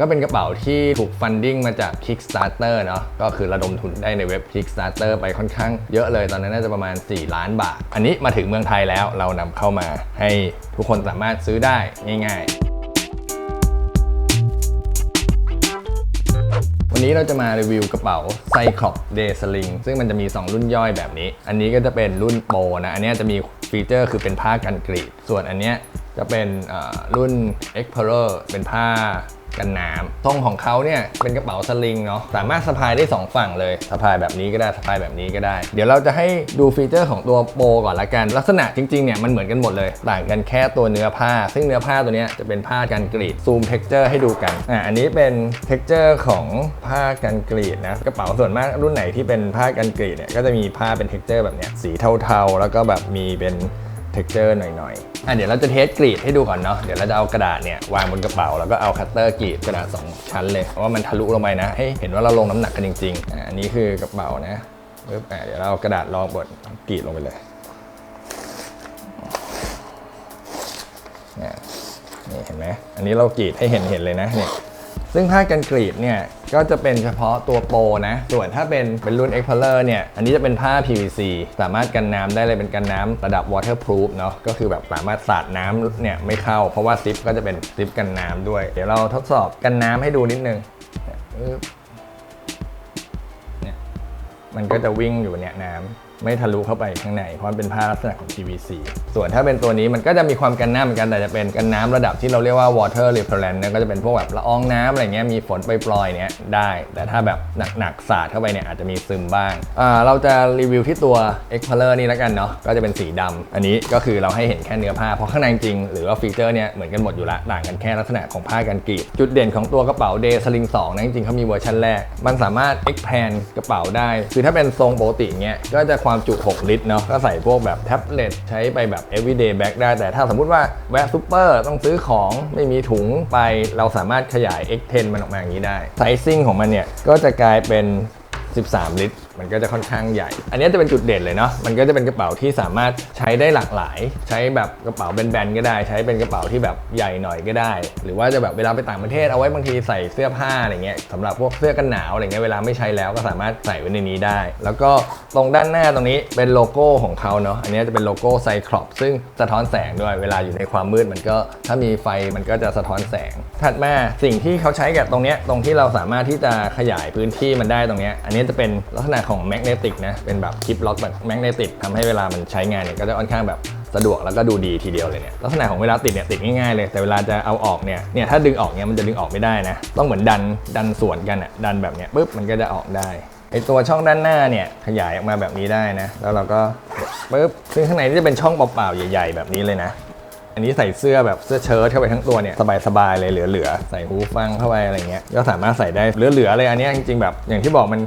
ก็เป็นกระเป๋าที่ถูกฟันดิ้งมาจาก Kickstarter เนาะก็คือระดมทุนได้ในเว็บ Kickstarter ไปค่อนข้างเยอะเลยตอนนั้นน่าจะประมาณ 4 ล้านบาท อันนี้มาถึงเมืองไทยแล้วเรานำเข้ามาให้ทุกคนสามารถซื้อได้ง่ายๆ วันนี้เราจะมารีวิวกระเป๋า Cyclop Day Sling ซึ่งมันจะมี 2 รุ่นย่อยแบบนี้ อันนี้ก็จะเป็นรุ่นโปรนะ อันนี้จะมีฟีเจอร์คือเป็นผ้ากันกรีด ส่วนอันเนี้ย จะเป็นรุ่น Explorer เป็นผ้ากันน้ำทรงของเขาเนี่ยเป็นกระเป๋าสลิงเนาะสามารถสะพายได้ 2 ฝั่งเลยสะพายแบบนี้ก็ได้สะพายแบบนี้ก็ได้ เดี๋ยวเราจะให้ดูฟีเจอร์ของตัวโปรก่อนละกัน ลักษณะจริงๆเนี่ยมันเหมือนกันหมดเลย ต่างกันแค่ตัวเนื้อผ้า ซึ่งเนื้อผ้าตัวนี้จะเป็นผ้ากันกรีดซูมเท็กเจอร์ให้ดูกันอ่าอันนี้เป็นเท็กเจอร์ของผ้ากันกรีดนะกระเป๋าส่วนมากรุ่นไหนที่เป็นผ้ากันกรีดเนี่ยก็จะมีผ้าเป็นเท็กเจอร์แบบเนี้ยสีเทาๆ แล้วก็แบบมีเป็น เท็กเจอร์หน่อยๆอะเดี๋ยวเราจะเทสกรีดให้ดูก่อนเนาะเดี๋ยวเราจะเอากระดาษเนี่ยวางบนกระเป๋าแล้วก็เอาคัตเตอร์กรีดกระดาษสองชั้นเลยเพราะว่ามันทะลุลงไปนะให้เห็นว่าเราลงน้ำหนักกันจริงๆอะอันนี้คือกระเป๋านะปึ๊บอะเดี๋ยวเราเอากระดาษรองบดกรีดลงไปเลยนี่ยนี่เห็นไหมอันนี้เรากรีดให้เห็นเห็นเลยนะเนี่ย ซึ่งผ้ากันกรีดเนี่ยก็จะเป็นเฉพาะตัวโปรนะ ส่วนถ้าเป็นเป็นรุ่น Explorer เนี่ย อันนี้จะเป็นผ้า PVC สามารถกันน้ำได้เลยเป็นกันน้ำระดับ waterproof เนาะ ก็คือแบบสามารถสาดน้ำเนี่ยไม่เข้า เพราะว่าซิปก็จะเป็นซิปกันน้ำด้วย เดี๋ยวเราทดสอบกันน้ำให้ดูนิดนึงเนี่ยปึ๊บเนี่ยมันก็จะวิ่งอยู่เนี่ยน้ำ ไม่ทะลุเข้าไปข้างในเพราะมันเป็นผ้าลักษณะของ PVC ส่วนถ้าเป็นตัวนี้มันก็จะมีความกันน้ำเหมือนกันแต่จะเป็นกันน้ำระดับที่เราเรียกว่า water repellent นี่ยก็จะเป็นพวกแบบละอองน้ำอะไรเงี้ยมีฝนปล่อยๆเนี่ยได้ แต่ถ้าแบบหนักๆสาดเข้าไปเนี่ยอาจจะมีซึมบ้างอ่าเราจะรีวิวที่ตัว Explorer นี่แล้วกันเนาะก็จะเป็นสีดำอันนี้ก็คือเราให้เห็นแค่เนื้อผ้าเพราะข้างในจริงหรือว่าฟีเจอร์เนี่ยเหมือนกันหมดอยู่ละต่างกันแค่ลักษณะของผ้ากันกรีดจุดเด่นของตัวกระเป๋า Day Sling 2นะจริงๆเขามีเวอร์ชันแรก มันสามารถ expand กระเป๋าได้ คือถ้าเป็นทรงปกติเงี้ยก็จะความจุ 6 ลิตรเนาะก็ใส่พวกแบบแท็บเล็ตใช้ไปแบบ everyday bag ได้ แต่ถ้าสมมุติว่าแวะซูเปอร์ต้องซื้อของไม่มีถุงไปเราสามารถขยาย X10 มันออกมาอย่างนี้ได้ไซซิ่งของมันเนี่ยก็จะกลายเป็น 13 ลิตรมันก็จะค่อนข้างใหญ่ อันนี้จะเป็นจุดเด่นเลยเนาะ มันก็จะเป็นกระเป๋าที่สามารถใช้ได้หลากหลาย ใช้แบบกระเป๋าแบนๆก็ได้ ใช้เป็นกระเป๋าที่แบบใหญ่หน่อยก็ได้ หรือว่าจะแบบเวลาไปต่างประเทศเอาไว้บางทีใส่เสื้อผ้าอะไรเงี้ยสำหรับพวกเสื้อกันหนาวอะไรเงี้ยเวลาไม่ใช้แล้วก็สามารถใส่ไว้ในนี้ได้ แล้วก็ตรงด้านหน้าตรงนี้เป็นโลโก้ของเขาเนาะ อันนี้จะเป็นโลโก้ไซคลอปซึ่งสะท้อนแสงด้วยเวลาอยู่ในความมืดมันก็ถ้ามีไฟมันก็จะสะท้อนแสง ถัดมาสิ่งที่เขาใช้กับตรงเนี้ยตรงที่เราสามารถที่จะขยายพื้นที่มันได้ตรงเนี้ยอันนี้จะเป็นลักษณะของแมกเนติกนะ เป็นแบบคลิปล็อกแบบแมกเนติกทำให้เวลามันใช้งานเนี่ยก็จะค่อนข้างแบบสะดวกแล้วก็ดูดีทีเดียวเลยเนี่ยลักษณะของเวลาติดเนี่ยติดง่ายๆเลย แต่เวลาจะเอาออกเนี่ยเนี่ยถ้าดึงออกเนี่ยมันจะดึงออกไม่ได้นะต้องเหมือนดันดันส่วนกันอะดันแบบเนี้ยปุ๊บมันก็จะออกได้ไอตัวช่องด้านหน้าเนี่ยขยายออกมาแบบนี้ได้นะ แล้วเราก็ปุ๊บซึ่งข้างในนี่จะเป็นช่องเปล่าๆใหญ่ ๆ แบบนี้เลยนะ อันนี้ใส่เสื้อแบบเสื้อเชิ้ตเข้าไปทั้งตัวเนี่ยสบายๆเลยเหลือๆใส่หูฟังเข้าไปอะไรเงี้ยก็สามารถใส่ได้เหลือๆเลยอันนี้จริงๆแบบอย่างที่บอกมัน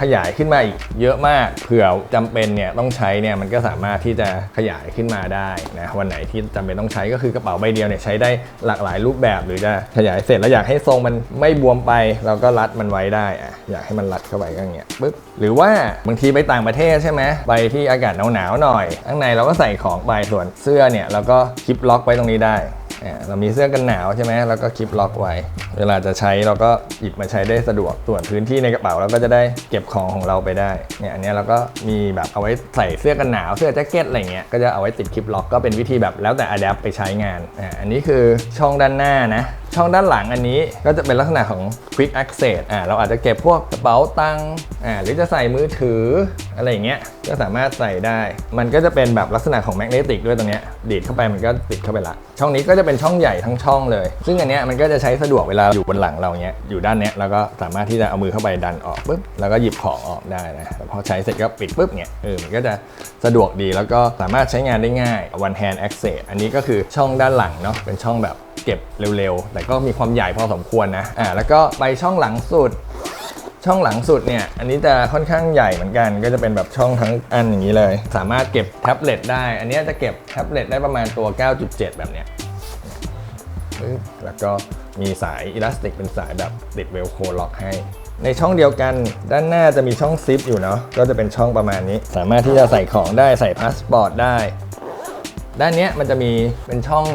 ขยายขึ้นมาอีกเยอะมาก เผื่อจำเป็นเนี่ยต้องใช้เนี่ยมันก็สามารถที่จะขยายขึ้นมาได้นะวันไหนที่จำเป็นต้องใช้ก็คือกระเป๋าใบเดียวเนี่ยใช้ได้หลากหลายรูปแบบ หรือจะขยายเสร็จแล้วอยากให้ทรงมันไม่บวมไปเราก็รัดมันไว้ได้อะอยากให้มันรัดเข้าไปก็อย่างเงี้ยปึ๊บหรือว่าบางทีไปต่างประเทศใช่ไหมไปที่อากาศหนาวๆหน่อยข้างในเราก็ใส่ของไปส่วนเสื้อเนี่ยเราก็ลิปล็อกไว้ตรงนี้ได้อ่าเรามีเสื้อกันหนาวใช่ไหมแล้วก็คลิปล็อกไว้ เวลาจะใช้เราก็หยิบมาใช้ได้สะดวก ส่วนพื้นที่ในกระเป๋าเราก็จะได้เก็บของของเราไปได้ เนี่ยอันนี้เราก็มีแบบเอาไว้ใส่เสื้อกันหนาวเสื้อแจ็คเก็ตอะไรเงี้ย ก็จะเอาไว้ติดคลิปล็อกก็เป็นวิธีแบบแล้วแต่อัดแอปไปใช้งานอ่าอันนี้คือช่องด้านหน้านะช่องด้านหลังอันนี้ก็จะเป็นลักษณะของ Quick Access อ่าเราอาจจะเก็บพวกกระเป๋าตังค์อ่าหรือจะใส่มือถืออะไรอย่างเงี้ยก็สามารถใส่ได้ มันก็จะเป็นแบบลักษณะของแมกเนติกด้วยตรงเนี้ยดีดเข้าไปมันก็ติดเข้าไปละ ช่องนี้ก็จะเป็นช่องใหญ่ทั้งช่องเลย ซึ่งอันเนี้ยมันก็จะใช้สะดวกเวลาอยู่บนหลังเราเนี้ยอยู่ด้านเนี้ยแล้วก็สามารถที่จะเอามือเข้าไปดันออกปุ๊บแล้วก็หยิบของออกได้นะพอใช้เสร็จก็ปิดปุ๊บเนี้ยเออมันก็จะสะดวกดีแล้วก็สามารถใช้งานได้ง่าย one hand access อันนี้ก็คือช่องด้านหลังเนาะเป็นช่องแบบ เก็บเร็วๆ แต่ก็มีความใหญ่พอสมควรนะอ่าแล้วก็ไปช่องหลังสุด ช่องหลังสุดเนี่ย อันนี้จะค่อนข้างใหญ่เหมือนกัน ก็จะเป็นแบบช่องทั้งอันอย่างนี้เลย สามารถเก็บแท็บเล็ตได้ อันนี้จะเก็บแท็บเล็ตได้ประมาณตัว 9.7 แบบเนี้ยแล้วก็มีสายอิลาสติกเป็นสายแบบติดเวลโคล็อกให้ในช่องเดียวกันด้านหน้าจะมีช่องซิปอยู่เนาะก็จะเป็นช่องประมาณนี้ สามารถที่จะใส่ของได้ใส่พาสปอร์ตได้ ด้านเนี้ยมันจะมีเป็นช่อง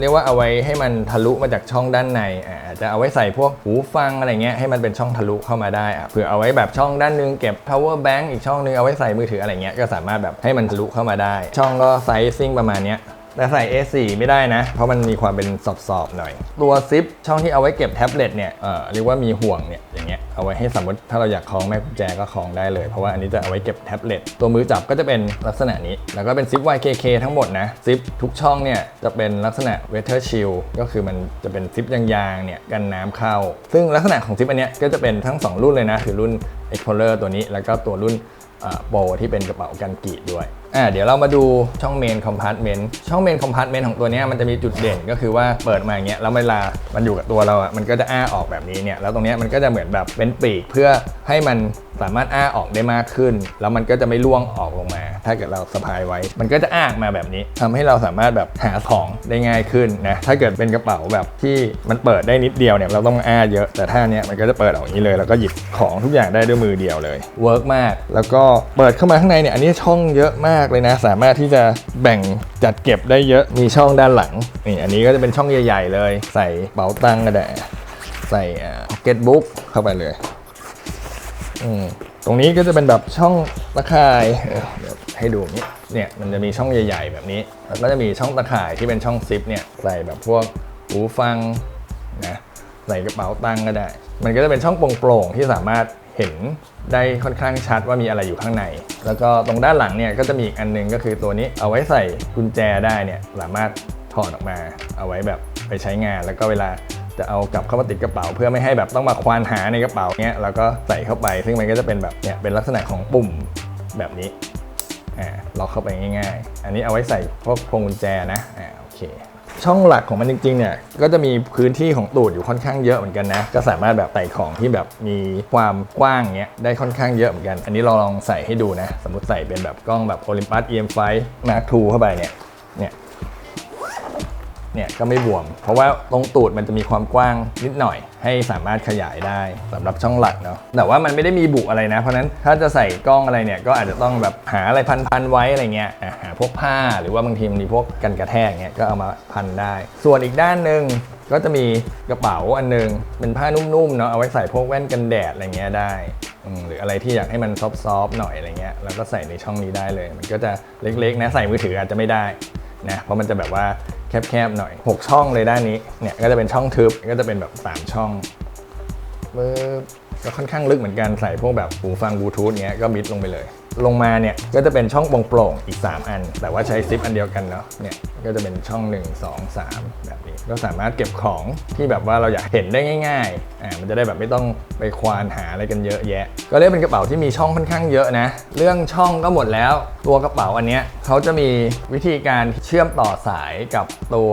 เรียกว่าเอาไว้ให้มันทะลุมาจากช่องด้านในอ่าจจะเอาไว้ใส่พวกหูฟังอะไรเงี้ยให้มันเป็นช่องทะลุเข้ามาได้อะเผื่อเอาไว้แบบช่องด้านหนึงเก็บ power bank อีกช่องหนึงเอาไว้ใส่มือถืออะไรเงี้ยก็สามารถแบบให้มันทะลุเข้ามาได้ ช่องก็ไซซิ่งประมาณเนี้ย แต่ใส่ A4 ไม่ได้นะ เพราะมันมีความเป็นสอบๆหน่อย ตัวซิปช่องที่เอาไว้เก็บแท็บเล็ตเนี่ยเอ่อเรียกว่ามีห่วงเนี่ยอย่างเงี้ยเอาไว้ให้สมมติถ้าเราอยากคล้องแม่กุญแจก็คล้องได้เลย เพราะว่าอันนี้จะเอาไว้เก็บแท็บเล็ตตัวมือจับก็จะเป็นลักษณะนี้ แล้วก็เป็นซิป YKK ทั้งหมดนะซิปทุกช่องเนี่ยจะเป็นลักษณะ weather shield ก็คือมันจะเป็นซิปยางๆเนี่ยกันน้ำเข้า ซึ่งลักษณะของซิปอันเนี้ยก็จะเป็นทั้งสองรุ่นเลยนะคือรุ่น Explorer ตัวนี้แล้วก็ตัวรุ่น โปรที่เป็นกระเป๋ากันกรีดด้วยอ่าเดี๋ยวเรามาดูช่องเมนคอมพาร์ตเมนต์ช่องเมนคอมพาร์ตเมนต์ของตัวนี้มันจะมีจุดเด่นก็คือว่าเปิดมาอย่างเงี้ยแล้วเวลามันอยู่กับตัวเราอะมันก็จะอ้าออกแบบนี้เนี่ยแล้วตรงนี้มันก็จะเหมือนแบบเป็นปีกเพื่อให้มันสามารถอ้าออกได้มากขึ้น แล้วมันก็จะไม่ล่วงออกลงมา ถ้าเกิดเราสะพายไว้ มันก็จะอ้าออกมาแบบนี้ทำให้เราสามารถแบบหาของได้ง่ายขึ้นนะถ้าเกิดเป็นกระเป๋าแบบที่มันเปิดได้นิดเดียวเนี่ยเราต้องอ้าเยอะแต่ถ้าเนี้ยมันก็จะเปิดออกอย่างนี้เลย แล้วก็หยิบของทุกอย่างได้ด้วยมือเดียวเลยเวิร์กมาก แล้วก็เปิดเข้ามาข้างในเนี่ยอันนี้ช่องเยอะมากเลยนะ สามารถที่จะแบ่งจัดเก็บได้เยอะมีช่องด้านหลังนี่อันนี้ก็จะเป็นช่องใหญ่ ๆ เลย ใส่เป๋าตังค์ก็ได้ใส่พ็อกเก็ตบุ๊กเข้าไปเลยอืม ตรงนี้ก็จะเป็นแบบช่องตะข่ายให้ดูนี้เนี่ยมันจะมีช่องใหญ่ ๆ แบบนี้ แล้วก็จะมีช่องตะข่ายที่เป็นช่องซิปเนี่ยใส่แบบพวกหูฟังนะใส่กระเป๋าตังค์ก็ได้ มันก็จะเป็นช่องโปร่งๆที่สามารถเห็นได้ค่อนข้างชัดว่ามีอะไรอยู่ข้างใน แล้วก็ตรงด้านหลังเนี่ยก็จะมีอีกอันหนึงก็คือตัวนี้เอาไว้ใส่กุญแจได้เนี่ยสามารถถอดออกมาเอาไว้แบบไปใช้งานแล้วก็เวลา จะเอากลับเข้ามาติดกระเป๋า เพื่อไม่ให้แบบต้องมาควานหาในกระเป๋าเนี้ยแล้วก็ใส่เข้าไป ซึ่งมันก็จะเป็นแบบเนี่ยเป็นลักษณะของปุ่มแบบนี้อ่าล็อกเข้าไปง่ายๆ อันนี้เอาไว้ใส่พวกพวงกุญแจนะอ่าโอเคช่องหลักของมันจริงๆเนี่ยก็จะมีพื้นที่ของตูดอยู่ค่อนข้างเยอะเหมือนกันนะ ก็สามารถแบบใส่ของที่แบบมีความกว้างเงี้ยได้ค่อนข้างเยอะเหมือนกัน อันนี้เราลองใส่ให้ดูนะ สมมติใส่เป็นแบบกล้องแบบ Olympus EM5 Mark II เข้าไปเนี่ยเนี่ย เนี่ยก็ไม่บวม เพราะว่าตรงตูดมันจะมีความกว้างนิดหน่อย ให้สามารถขยายได้สำหรับช่องหลักเนาะแต่ว่ามันไม่ได้มีบุอะไรนะ เพราะนั้นถ้าจะใส่กล้องอะไรเนี่ยก็อาจจะต้องแบบหาอะไรพันๆไว้อะไรเงี้ยหาพวกผ้าหรือว่าบางทีมันมีพวกกันกระแทกเงี้ยก็เอามาพันได้ ส่วนอีกด้านหนึ่งก็จะมีกระเป๋าอันหนึง เป็นผ้านุ่มๆเนาะเอาไว้ใส่พวกแว่นกันแดดอะไรเงี้ยได้หรืออะไรที่อยากให้มันซอฟๆหน่อยอะไรเงี้ยแล้วก็ใส่ในช่องนี้ได้เลย มันก็จะเล็กๆนะใส่มือถืออาจจะไม่ได้นะเพราะมันจะแบบว่า แคบๆหน่อย 6 ช่องเลยด้านนี้เนี่ยก็จะเป็นช่องทึบก็จะเป็นแบบ 3 ช่องปึ๊บก็ค่อนข้างลึกเหมือนกันใส่พวกแบบหูฟังบลูทูธเงี้ยก็มิดลงไปเลย ลงมาเนี่ยก็จะเป็นช่องโปร่งๆอีก 3 อัน แต่ว่าใช้ซิปอันเดียวกันเนาะเนี่ยก็จะเป็นช่อง 1 2 3 แบบนี้ก็สามารถเก็บของที่แบบว่าเราอยากเห็นได้ง่ายๆอ่ามันจะได้แบบไม่ต้องไปควานหาอะไรกันเยอะแยะ ก็เรียกเป็นกระเป๋าที่มีช่องค่อนข้างเยอะนะ เรื่องช่องก็หมดแล้ว ตัวกระเป๋าอันเนี้ยเขาจะมีวิธีการเชื่อมต่อสายกับตัว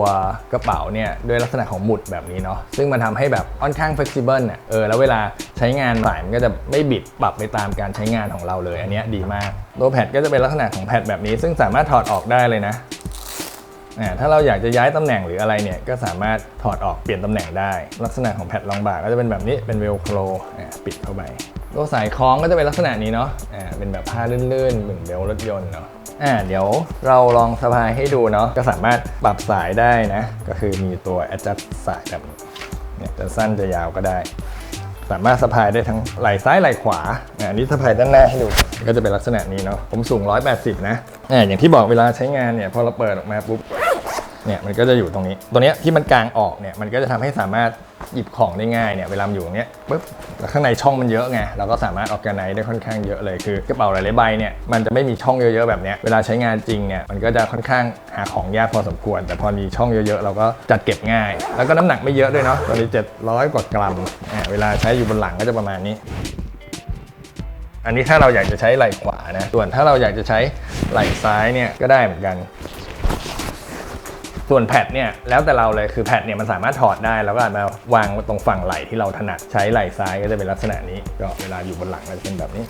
กระเป๋าเนี่ยด้วยลักษณะของหมุดแบบนี้เนาะซึ่งมันทำให้แบบค่อนข้างเฟ f ซิเบิลเนี่ยเออแล้วเวลาใช้งานสายมันก็จะไม่บิดปรับไปตามการใช้งานของเราเลย อันเนี้ยดีมากตัวแพดก็จะเป็นลักษณะของแพดแบบนี้ ซึ่งสามารถถอดออกได้เลยนะ ถ้าเราอยากจะย้ายตำแหน่งหรืออะไรเนี่ยก็สามารถถอดออกเปลี่ยนตำแหน่งได้ ลักษณะของแผ่นรองบ่าก็จะเป็นแบบนี้เป็นเวลโครปิดเข้าไปตัวสายคล้องก็จะเป็นลักษณะนี้เนาะเป็นแบบผ้าลื่นๆเหมือนเบลรถยนต์เนาะอ่าเดี๋ยวเราลองสะพายให้ดูเนาะก็สามารถปรับสายได้นะ ก็คือมีตัว adjust สายแบบนี้เนี่ยจะสั้นจะยาวก็ได้ สามารถสะพายได้ทั้งไหล่ซ้ายไหล่ขวาอ่าอันนี้สะพายด้านหน้าให้ดู ก็จะเป็นลักษณะนี้เนาะผมสูง 180 นะอ่าอย่างที่บอกเวลาใช้งานเนี่ยพอเราเปิดออกมาปุ๊บ เนี่ยมันก็จะอยู่ตรงนี้ ตัวเนี้ยที่มันกลางออกเนี่ยมันก็จะทำให้สามารถหยิบของได้ง่ายเนี่ยเวลาอยู่ตรงเนี้ยปุ๊บแล้วข้างในช่องมันเยอะไงเราก็สามารถออกกันไนได้ค่อนข้างเยอะเลยคือกระเป๋าหลายๆใบเนี่ยมันจะไม่มีช่องเยอะๆแบบเนี้ยเวลาใช้งานจริงเนี่ยมันก็จะค่อนข้างหาของยากพอสมควร แต่พอมีช่องเยอะๆเราก็จัดเก็บง่าย แล้วก็น้ำหนักไม่เยอะด้วยเนาะตอนนี้ 700 กว่ากรัมอ่าเวลาใช้อยู่บนหลังก็จะประมาณนี้อันนี้ถ้าเราอยากจะใช้ไหล่ขวานะ ส่วนถ้าเราอยากจะใช้ไหล่ซ้ายเนี่ยก็ได้เหมือนกัน ส่วนแพดเนี่ยแล้วแต่เราเลยคือแพดเนี่ยมันสามารถถอดได้ แล้วก็อาจมาวางตรงฝั่งไหล่ที่เราถนัดใช้ไหล่ซ้ายก็จะเป็นลักษณะนี้ ก็เวลาอยู่บนหลังก็จะเป็นแบบนี้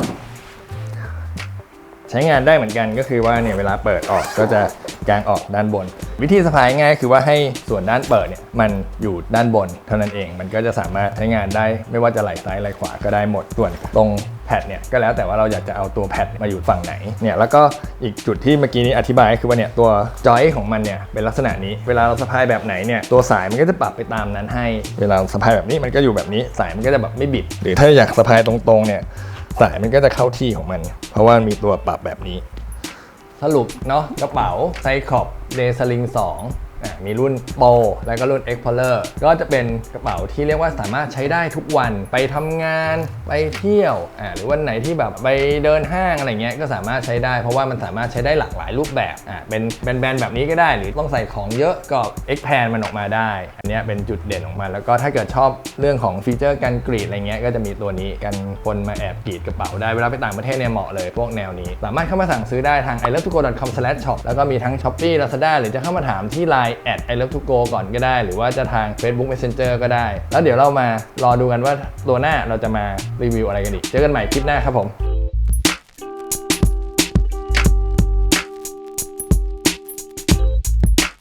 ใช้งานได้เหมือนกันก็คือว่าเนี่ยเวลาเปิดออกก็จะกางออกด้านบน วิธีสะพายง่ายคือว่าให้ส่วนด้านเปิดเนี่ยมันอยู่ด้านบนเท่านั้นเอง มันก็จะสามารถใช้งานได้ไม่ว่าจะไหล่ซ้ายไหล่ขวาก็ได้หมดส่วนตรงแพดเนี่ยก็แล้วแต่ว่าเราอยากจะเอาตัวแพดมาอยู่ฝั่งไหนเนี่ยแล้วก็อีกจุดที่เมื่อกี้นี้อธิบายคือว่าเนี่ยตัวจอยของมันเนี่ยเป็นลักษณะนี้เวลาเราสะพายแบบไหนเนี่ยตัวสายมันก็จะปรับไปตามนั้นให้ เวลาสะพายแบบนี้มันก็อยู่แบบนี้สายมันก็จะแบบไม่บิด หรือถ้าอยากสะพายตรงๆเนี่ยสายมันก็จะเข้าที่ของมัน เพราะว่ามีตัวปรับแบบนี้ สรุปเนาะกระเป๋าไซคอบเดซลิง2อะ มีรุ่นโปรแล้วก็รุ่น Explorer ก็จะเป็นกระเป๋าที่เรียกว่าสามารถใช้ได้ทุกวันไปทำงานไปเที่ยวอะหรือวันไหนที่แบบไปเดินห้างอะไรเงี้ยก็สามารถใช้ได้เพราะว่ามันสามารถใช้ได้หลากหลายรูปแบบอะเป็นแบนๆแบบนี้ก็ได้ หรือต้องใส่ของเยอะก็ expand มันออกมาได้ อันนี้เป็นจุดเด่นของมันแล้วก็ถ้าเกิดชอบเรื่องของฟีเจอร์การกรีดอะไรเงี้ยก็จะมีตัวนี้กันคนมาแอบกรีดกระเป๋าได้เวลาไปต่างประเทศเนี่ยเหมาะเลยพวกแนวนี้ สามารถเข้ามาสั่งซื้อได้ทาง i love to go com shop แล้วก็มีทั้ง Shopee Lazada หรือจะเข้ามาถามที่ไลน Line at i love to go ก่อนก็ได้ หรือว่าจะทาง Facebook Messenger ก็ได้ แล้วเดี๋ยวเรามารอดูกันว่าตัวหน้าเราจะมารีวิวอะไรกันอีก เจอกันใหม่คลิปหน้าครับผม